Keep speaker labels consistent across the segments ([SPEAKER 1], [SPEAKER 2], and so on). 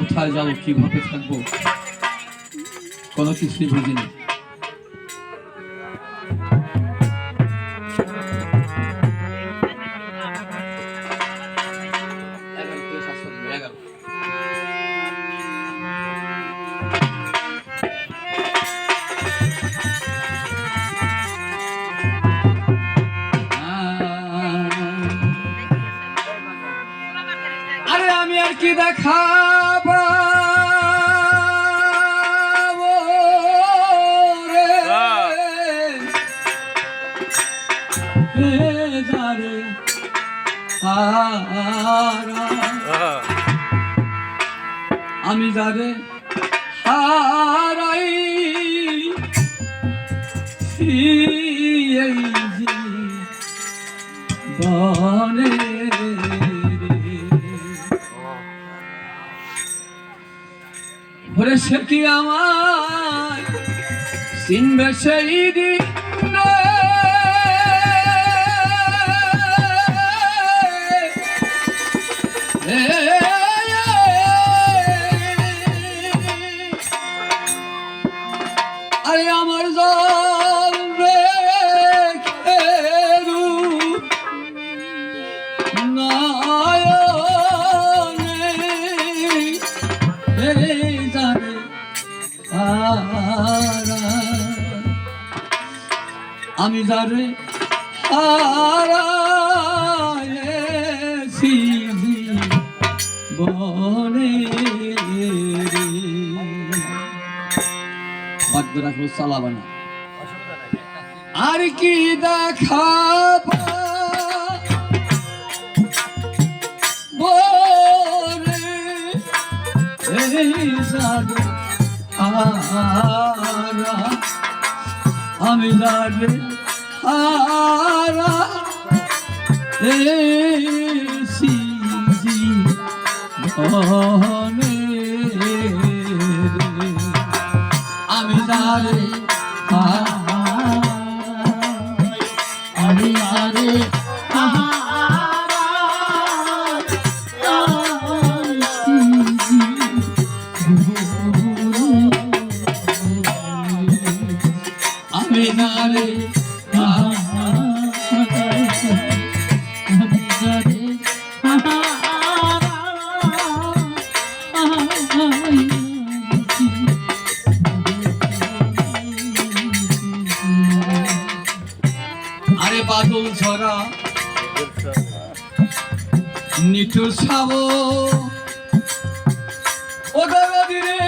[SPEAKER 1] কোথায় যাব কীভাবে থাকব? কোনো কিছুই বুঝিনি। আরে আমি আর কি দেখাবো আমি যারে হারাই সে কি আমার চিনবে সেই দিন? আমি যারে বনে বাদ্য রাখব চালাবা না আর কি দেখাবা বলে এই জাদু হারা আমি জাদু হারা সিজি জীবনে আমি জাদু নিঠুর ছাব ওদের দিনে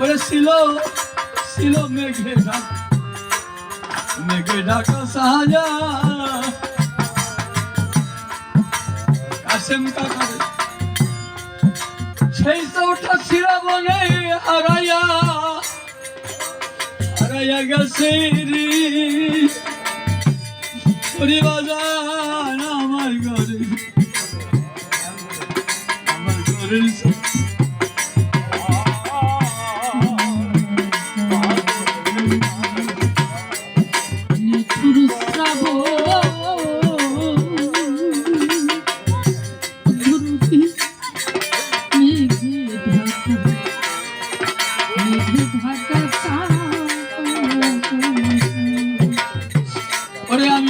[SPEAKER 1] ওরে ছিল মেঘে ঢাকা মেঘে ঢাকা সাজা কাসেম কাকারে। সেই তো ওঠা ছিড়া বনে হারাইয়া হারাইয়া গেছে রে। ওরে আমি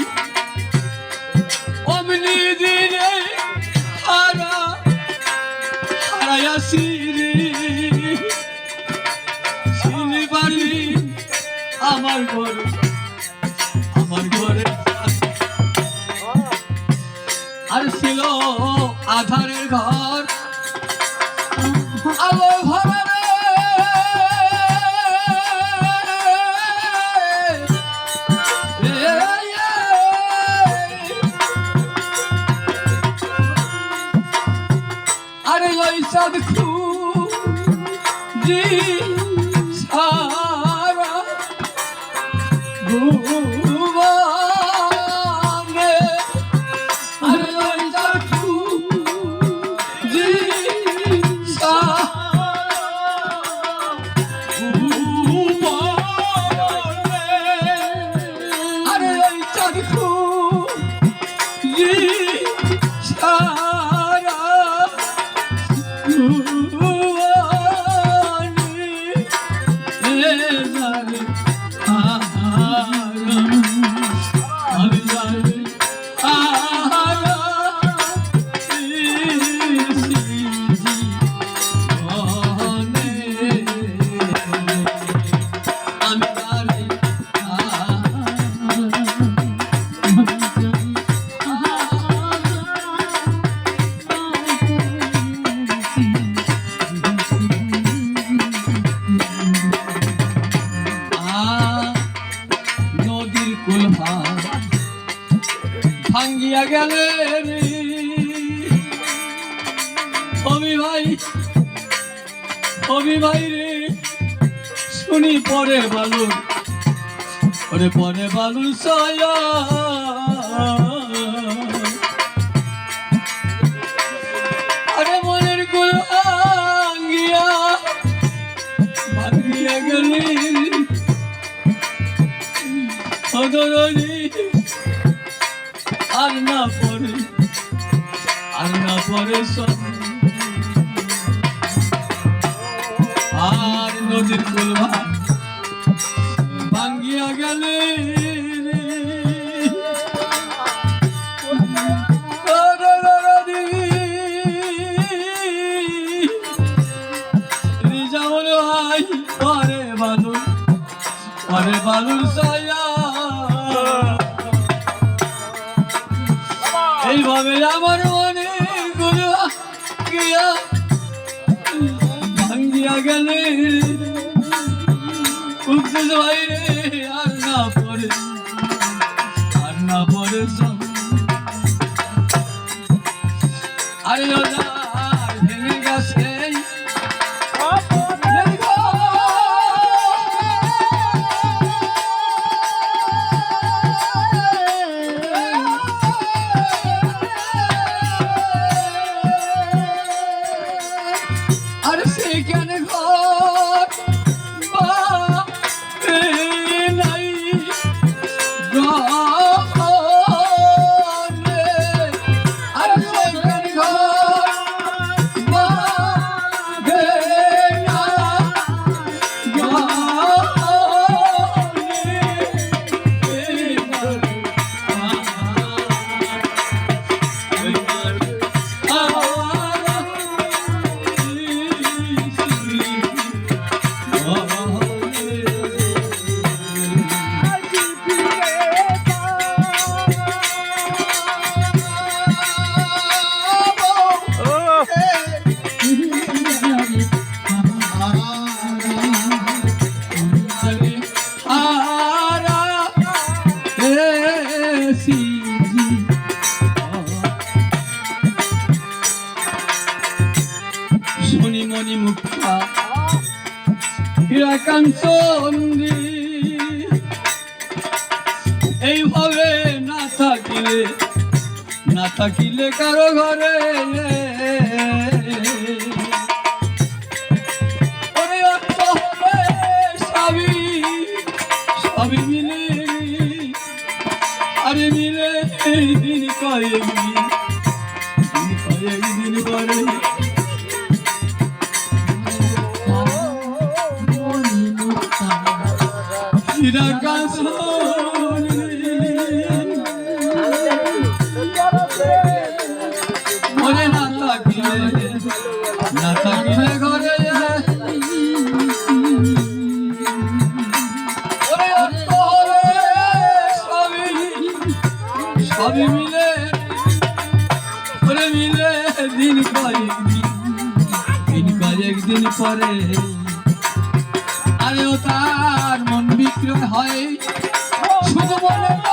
[SPEAKER 1] আরে ওই সাদ খুঁজি সারা Amen. পরে বালুর ওরে পরে বালুর সায়া। আরে মনেরগুলো আঙ্গিয়া ভাঙিয়া গেলি আর না পরে, আর না পরে সব। আর নদীর ভাঙ্গিয়া গেলে পরে বালু পরে বালুর সায়া এইভাবে আমার মনে গুলো গিয়া ভাঙ্গিয়া গেলে উঠতে বাইরে আর হীরাকাঞ্চন্দি এইভাবে না থাকিলে না থাকিলে কারও ঘরে সবই মিলে আরে মিলে দিন কয়েক দিন কয়েক দিন পরে। আরে ও তার মন বিক্রয় হয়। শুধু মনে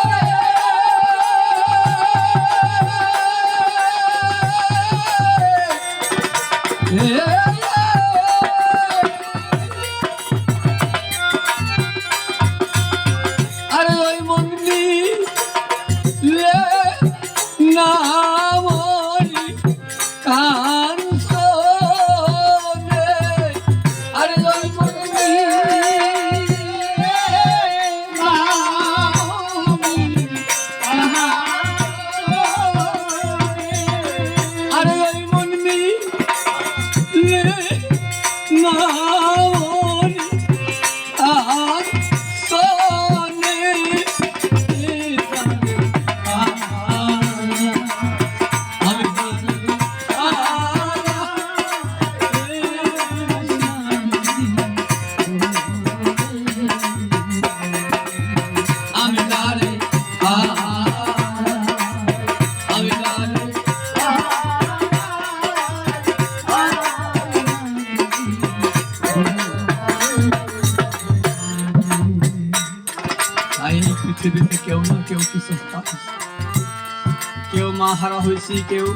[SPEAKER 1] হয়েছি কেউ।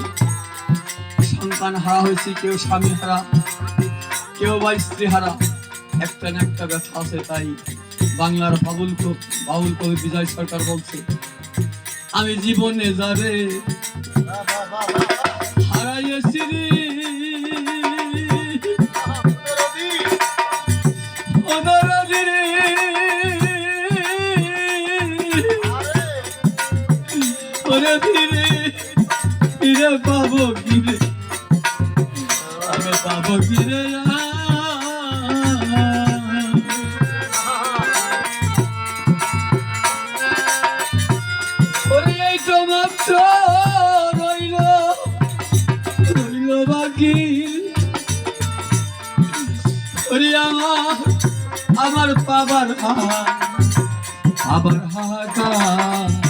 [SPEAKER 1] সন্তান হারা হয়েছি কেউ স্বামী হারা কেউ বা স্ত্রী হারা। একটা না একটা ব্যথা আছে তাই বাংলার বাবুল কবি বাবুল কবি বিজয় সরকার বলছে আমি জীবনে যারে হারাইয়েছি রে রে পাবো কিরে আমি পাবো কিরে আমার পাবার হা আবার হাহাকার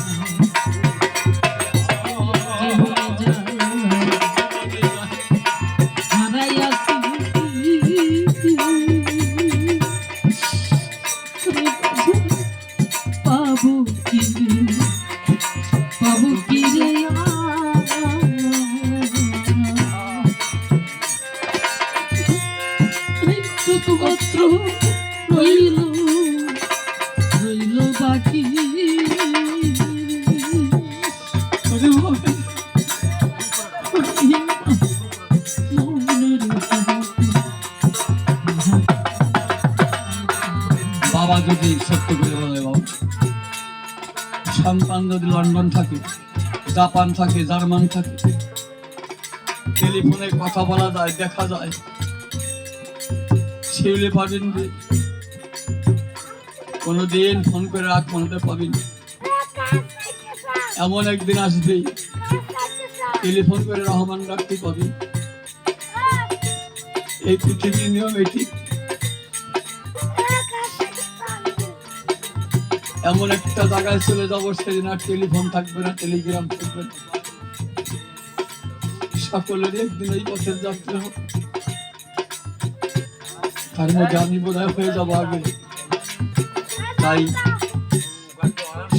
[SPEAKER 1] লন্ডন থাকে, জাপান থাকে, জার্মান থাকে। টেলিফোনে কথা বলা যায়, দেখা যায়। শিউলি পাবেন যে কোনোদিন ফোন করে রাত ফোনটা পাবেন এমন একদিন আসবে, টেলিফোন করে রহমান ডাকতে পাবেন এই পৃথিবীর নিয়ম এটি এমন একটা জায়গায় চলে যাব, সেদিন আর টেলিফোন থাকবে না টেলিগ্রাম থাকবে না। সকলের একদিন এই পথের যাত্রা হবে তার মধ্যে আমি বোধ হয়ে যাব আগে। তাই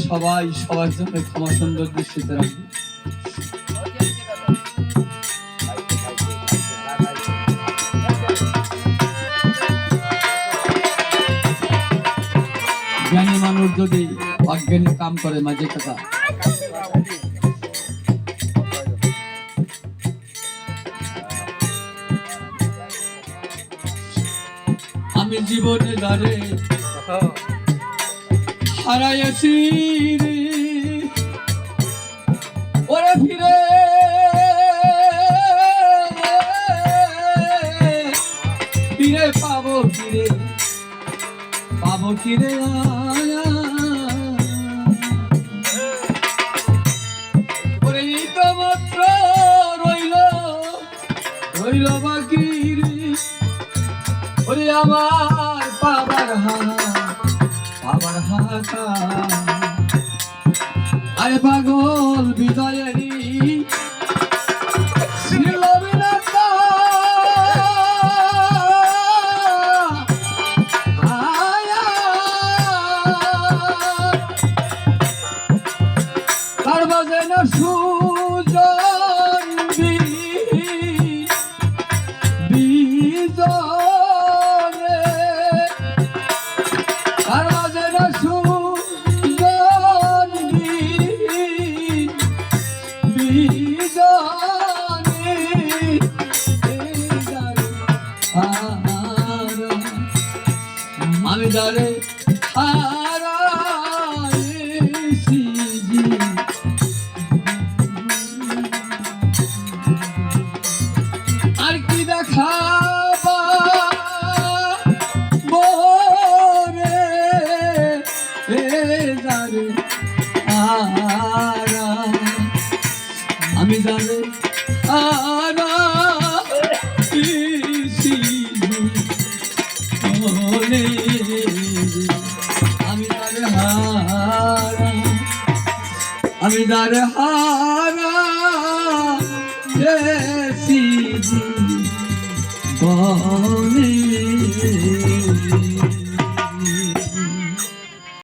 [SPEAKER 1] সবাই, সবার জন্য ক্ষমা সুন্দর দৃষ্টিতে রাখবে মানুষ যদি অজ্ঞানী কাম করে মাঝে কথা। আমি জীবনে দাঁড়ে হারাইয়াছি রে। ওরে ফিরে। ফিরে পাবো ফিরে, পাবো কিরে আয়া আরে পাগল বিদায়েরই আমি জানো আমি তার হারা আমি তার হারা